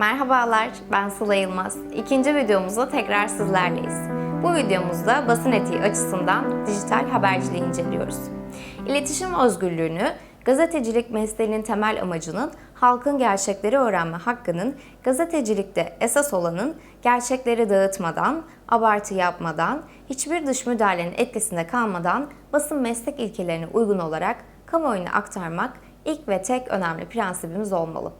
Merhabalar, ben Sıla Yılmaz. İkinci videomuzda tekrar sizlerleyiz. Bu videomuzda basın etiği açısından dijital haberciliği inceliyoruz. İletişim özgürlüğünü, gazetecilik mesleğinin temel amacının halkın gerçekleri öğrenme hakkının gazetecilikte esas olanın gerçekleri dağıtmadan, abartı yapmadan, hiçbir dış müdahalenin etkisinde kalmadan basın meslek ilkelerine uygun olarak kamuoyuna aktarmak ilk ve tek önemli prensibimiz olmalı.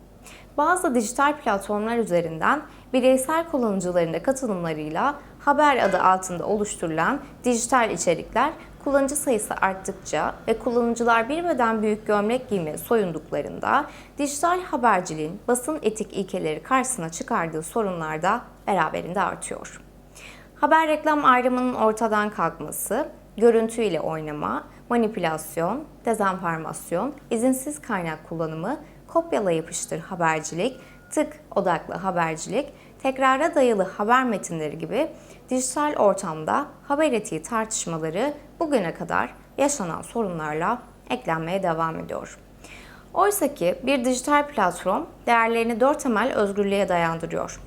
Bazı dijital platformlar üzerinden bireysel kullanıcıların da katılımlarıyla haber adı altında oluşturulan dijital içerikler kullanıcı sayısı arttıkça ve kullanıcılar bir büyük gömlek giymeye soyunduklarında dijital haberciliğin basın etik ilkeleri karşısına çıkardığı sorunlar da beraberinde artıyor. Haber reklam ayrımının ortadan kalkması, görüntüyle oynama, manipülasyon, dezenformasyon, izinsiz kaynak kullanımı, kopyala yapıştır habercilik, tık odaklı habercilik, tekrara dayalı haber metinleri gibi dijital ortamda haber etiği tartışmaları bugüne kadar yaşanan sorunlarla eklenmeye devam ediyor. Oysa ki bir dijital platform değerlerini dört temel özgürlüğe dayandırıyor.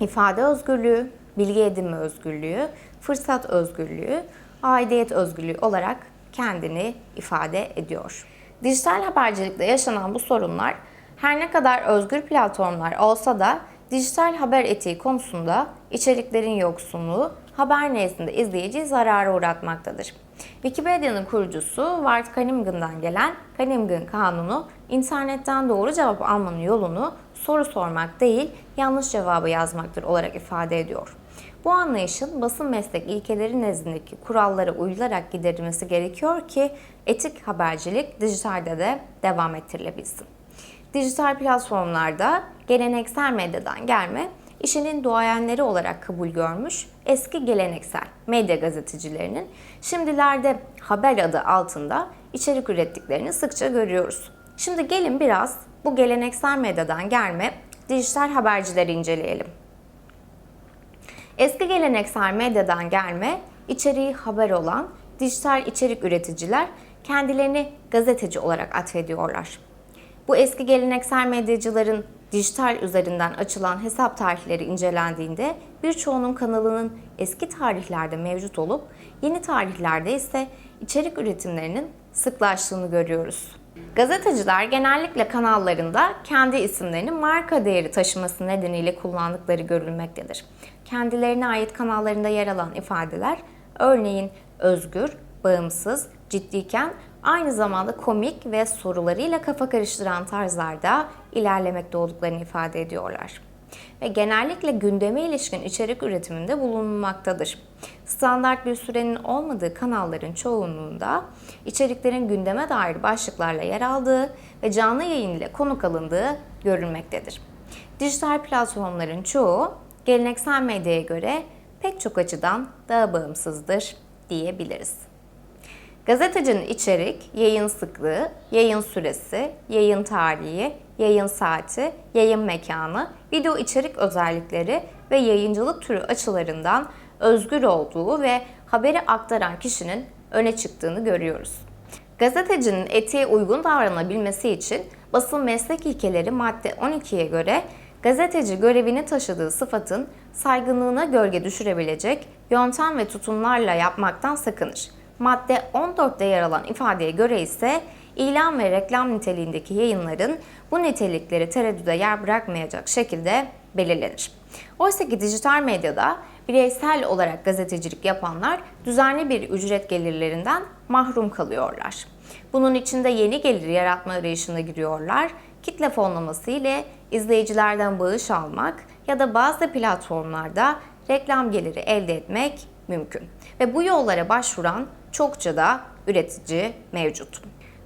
İfade özgürlüğü, bilgi edinme özgürlüğü, fırsat özgürlüğü, aidiyet özgürlüğü olarak kendini ifade ediyor. Dijital habercilikte yaşanan bu sorunlar her ne kadar özgür platformlar olsa da dijital haber etiği konusunda içeriklerin yoksunluğu haber nezdinde izleyiciyi zarara uğratmaktadır. Wikipedia'nın kurucusu Ward Cunningham gelen Cunningham Kanunu, internetten doğru cevap almanın yolunu soru sormak değil, yanlış cevabı yazmaktır olarak ifade ediyor. Bu anlayışın basın meslek ilkeleri nezdindeki kurallara uyularak giderilmesi gerekiyor ki etik habercilik dijitalde de devam ettirilebilsin. Dijital platformlarda geleneksel medyadan gelme, işinin duayenleri olarak kabul görmüş eski geleneksel medya gazetecilerinin şimdilerde haber adı altında içerik ürettiklerini sıkça görüyoruz. Şimdi gelin biraz bu geleneksel medyadan gelme dijital habercileri inceleyelim. Eski geleneksel medyadan gelme, içeriği haber olan dijital içerik üreticiler kendilerini gazeteci olarak atfediyorlar. Bu eski geleneksel medyacıların dijital üzerinden açılan hesap tarihleri incelendiğinde birçoğunun kanalının eski tarihlerde mevcut olup yeni tarihlerde ise içerik üretimlerinin sıklaştığını görüyoruz. Gazeteciler genellikle kanallarında kendi isimlerini marka değeri taşıması nedeniyle kullandıkları görülmektedir. Kendilerine ait kanallarında yer alan ifadeler örneğin özgür, bağımsız, ciddiyken aynı zamanda komik ve sorularıyla kafa karıştıran tarzlarda ilerlemekte olduklarını ifade ediyorlar. Ve genellikle gündeme ilişkin içerik üretiminde bulunmaktadır. Standart bir sürenin olmadığı kanalların çoğunluğunda içeriklerin gündeme dair başlıklarla yer aldığı ve canlı yayın ile konuk alındığı görülmektedir. Dijital platformların çoğu geleneksel medyaya göre pek çok açıdan daha bağımsızdır diyebiliriz. Gazetecinin içerik, yayın sıklığı, yayın süresi, yayın tarihi, yayın saati, yayın mekanı, video içerik özellikleri ve yayıncılık türü açılarından özgür olduğu ve haberi aktaran kişinin öne çıktığını görüyoruz. Gazetecinin etiğe uygun davranabilmesi için basın meslek ilkeleri madde 12'ye göre gazeteci görevini taşıdığı sıfatın saygınlığına gölge düşürebilecek yöntem ve tutumlarla yapmaktan sakınır. Madde 14'te yer alan ifadeye göre ise ilan ve reklam niteliğindeki yayınların bu nitelikleri tereddüde yer bırakmayacak şekilde belirlenir. Oysa ki dijital medyada bireysel olarak gazetecilik yapanlar düzenli bir ücret gelirlerinden mahrum kalıyorlar. Bunun içinde yeni gelir yaratma arayışına giriyorlar. Kitle fonlaması ile izleyicilerden bağış almak ya da bazı platformlarda reklam geliri elde etmek mümkün. Ve bu yollara başvuran çokça da üretici mevcut.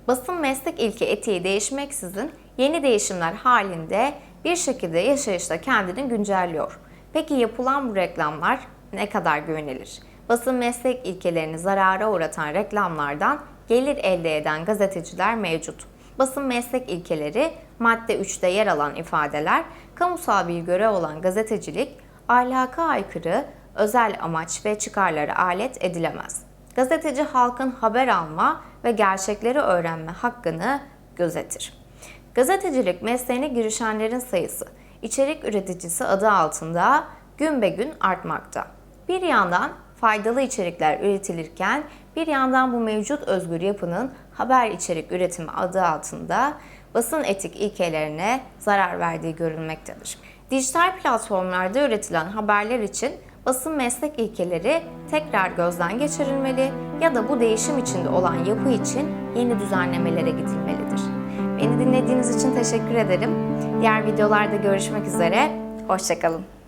Basın meslek ilke etiği değişmeksizin yeni değişimler halinde bir şekilde yaşayışta kendini güncelliyor. Peki yapılan bu reklamlar ne kadar güvenilir? Basın meslek ilkelerini zarara uğratan reklamlardan gelir elde eden gazeteciler mevcut. Basın meslek ilkeleri madde 3'te yer alan ifadeler, kamusal bir görev olan gazetecilik, ahlaka aykırı, özel amaç ve çıkarlara alet edilemez. Gazeteci halkın haber alma ve gerçekleri öğrenme hakkını gözetir. Gazetecilik mesleğine girişenlerin sayısı içerik üreticisi adı altında gün be gün artmakta. Bir yandan faydalı içerikler üretilirken bir yandan bu mevcut özgür yapının haber içerik üretimi adı altında basın etik ilkelerine zarar verdiği görülmektedir. Dijital platformlarda üretilen haberler için basın meslek ilkeleri tekrar gözden geçirilmeli ya da bu değişim içinde olan yapı için yeni düzenlemelere gidilmelidir. Beni dinlediğiniz için teşekkür ederim. Diğer videolarda görüşmek üzere. Hoşçakalın.